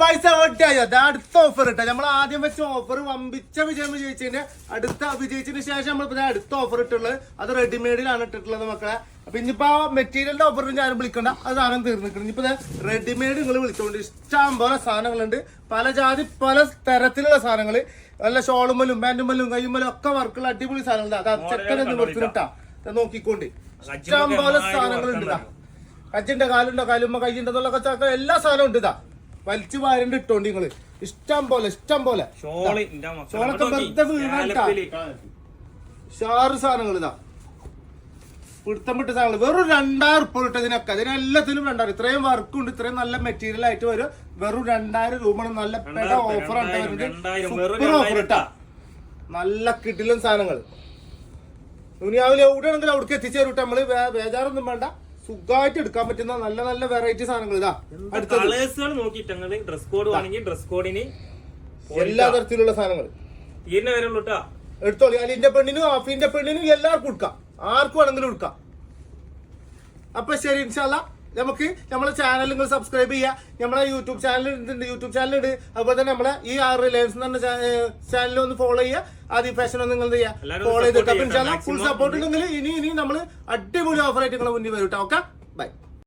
പൈസ അടുത്ത ഓഫർ ഇട്ടാ. നമ്മൾ ആദ്യം വെച്ച ഓഫർ വമ്പിച്ച വിജയം വിജയിച്ചതിന്റെ അടുത്ത വിജയിച്ചതിന് ശേഷം നമ്മൾ അടുത്ത ഓഫർ ഇട്ടുള്ളത് അത് റെഡിമെയ്ഡിലാണ് ഇട്ടിട്ടുള്ളത് മക്കളെ. അപ്പൊ ഇനിയിപ്പോ ആ മെറ്റീരിയലിന്റെ ഓഫർ ഞാൻ വിളിക്കണ്ട. അത് സാധനം തീർന്നിക്കണം ഇനിയിപ്പോ റെഡിമെയ്ഡ് നിങ്ങൾ വിളിച്ചോണ്ട് ഇഷ്ടം പോലെ സാധനങ്ങളുണ്ട്. പല ജാതി പല തരത്തിലുള്ള സാധനങ്ങൾ. നല്ല ഷോളുമലും പാന്റുമലും കയ്യുമലും ഒക്കെ വർക്കുള്ള അടിപൊളി സാധനങ്ങൾ അത് ചെക്കനെ നിവർത്തിനിട്ടാ നോക്കിക്കൊണ്ട്. ഇഷ്ടം പോലെ സാധനങ്ങളുണ്ട് കച്ചിന്റെ കജ്ജിന്റെ കാലുണ്ടോ കാലുമ്മ കയ്യുണ്ടോ എന്നുള്ള ചക്ക എല്ലാ സാധനവും ഉണ്ട് ഇതാ. വലിച്ചു വാരണ്ട് ഇട്ടോണ്ട് നിങ്ങൾ ഇഷ്ടം പോലെ ഇഷ്ടം പോലെ. ഷോളൊക്കെ. വെറുതെ വീണാട്ടാ. ഷാറ് സാധനങ്ങൾ ഇതാ. പിടുത്തം വിട്ട സാധനങ്ങൾ വെറും രണ്ടായിരം ഉറുപ്പ ഇട്ടതിനൊക്കെ ഇതിനെല്ലാത്തിലും രണ്ടായിരം. ഇത്രയും വർക്കുണ്ട്. ഇത്രയും നല്ല മെറ്റീരിയൽ ആയിട്ട് വരും വെറും രണ്ടായിരം രൂപ നല്ല പെട ഓഫർ സൂപ്പർ ഓഫർ ഇട്ടാ. നല്ല കിട്ടിലും സാധനങ്ങൾ ദുനിയാവിൽ എവിടെയാണെങ്കിലും അവിടേക്ക് എത്തിച്ചേരും. നമ്മൾ ബേജാറൊന്നും വേണ്ട. സുഖമായിട്ട് എടുക്കാൻ പറ്റുന്ന നല്ല നല്ല വെറൈറ്റി സാധനങ്ങൾ ഇതാ. കളേഴ്സുകൾ നോക്കിയിട്ട് ഡ്രസ് കോഡ് വേണമെങ്കിൽ ഡ്രസ് കോഡിന് എല്ലാ തരത്തിലുള്ള സാധനങ്ങൾ. തീരിനെ വരുള്ളൂ കേട്ടാ എടുത്തോളി അലിന്റെ പെണ്ണിനും ആഫിന്റെ പെണ്ണിനും എല്ലാവർക്കും എടുക്കാം ആർക്കും ആണെങ്കിലും എടുക്കാം അപ്പൊ ശരി ഇൻഷാല്ല നമുക്ക് നമ്മളെ ചാനൽ നിങ്ങൾ സബ്സ്ക്രൈബ് ചെയ്യുക നമ്മളെ യൂട്യൂബ് ചാനൽ ഉണ്ട് യൂട്യൂബ് ചാനൽ ഉണ്ട് അതുപോലെ തന്നെ നമ്മളെ ഈ ആർ റിലയൻസ് എന്ന് പറഞ്ഞ ചാനൽ ഒന്ന് ഫോളോ ചെയ്യുക ആദ്യം ഫാഷൻ ഒന്ന് നിങ്ങൾ ചെയ്യുക ഫോളോ ചെയ്തിട്ട് അപ്പം. ഫുൾ സപ്പോർട്ട് ഉണ്ടെങ്കിൽ ഇനി ഇനി നമ്മൾ അടിപൊളി ഓഫർ ആയിട്ട് നിങ്ങളെ മുന്നിൽ വരും കേട്ടോ ഓക്കെ ബൈ